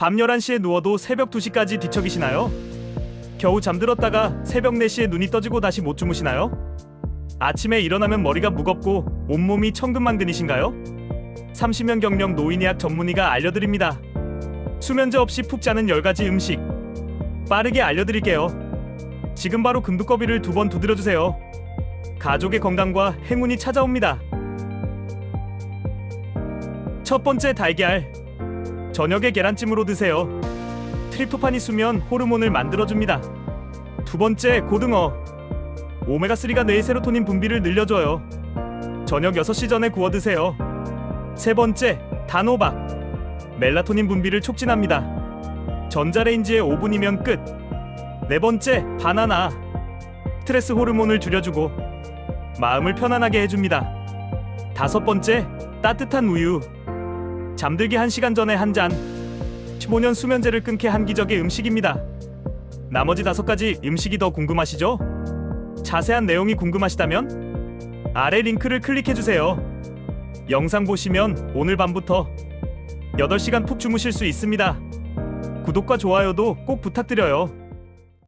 밤 11시에 누워도 새벽 2시까지 뒤척이시나요? 겨우 잠들었다가 새벽 4시에 눈이 떠지고 다시 못 주무시나요? 아침에 일어나면 머리가 무겁고 온몸이 천근만근이신가요? 30년 경력 노인의학 전문의가 알려드립니다. 수면제 없이 푹 자는 10가지 음식 빠르게 알려드릴게요. 지금 바로 금두꺼비를 두 번 두드려 주세요. 가족의 건강과 행운이 찾아옵니다. 첫 번째 달걀. 저녁에 계란찜으로 드세요. 트립토판이 수면 호르몬을 만들어줍니다. 두 번째 고등어. 오메가3가 뇌의 세로토닌 분비를 늘려줘요. 저녁 6시 전에 구워 드세요. 세 번째 단호박. 멜라토닌 분비를 촉진합니다. 전자레인지에 5분이면 끝. 네 번째 바나나. 스트레스 호르몬을 줄여주고 마음을 편안하게 해줍니다. 다섯 번째 따뜻한 우유. 잠들기 1시간 전에 한 잔. 15년 수면제를 끊게 한 기적의 음식입니다. 나머지 다섯 가지 음식이 더 궁금하시죠? 자세한 내용이 궁금하시다면 아래 링크를 클릭해 주세요. 영상 보시면 오늘 밤부터 8시간 푹 주무실 수 있습니다. 구독과 좋아요도 꼭 부탁드려요.